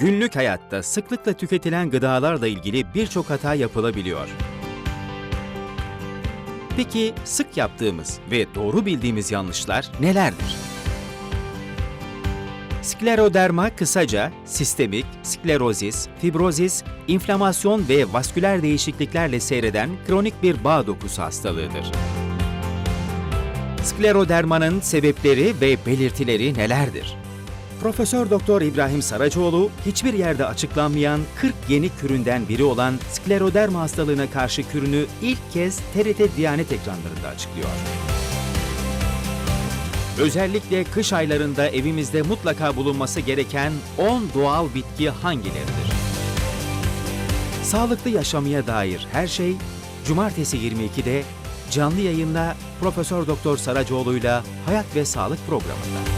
Günlük hayatta sıklıkla tüketilen gıdalarla ilgili birçok hata yapılabiliyor. Peki sık yaptığımız ve doğru bildiğimiz yanlışlar nelerdir? Skleroderma kısaca sistemik, sklerozis, fibrozis, inflamasyon ve vasküler değişikliklerle seyreden kronik bir bağ dokusu hastalığıdır. Sklerodermanın sebepleri ve belirtileri nelerdir? Profesör Doktor İbrahim Saracoğlu hiçbir yerde açıklanmayan 40 yeni küründen biri olan skleroderma hastalığına karşı kürünü ilk kez TRT Diyanet ekranlarında açıklıyor. Özellikle kış aylarında evimizde mutlaka bulunması gereken 10 doğal bitki hangileridir? Sağlıklı yaşamaya dair her şey Cumartesi 22'de canlı yayınla Profesör Doktor Saracoğlu'yla Hayat ve Sağlık programında.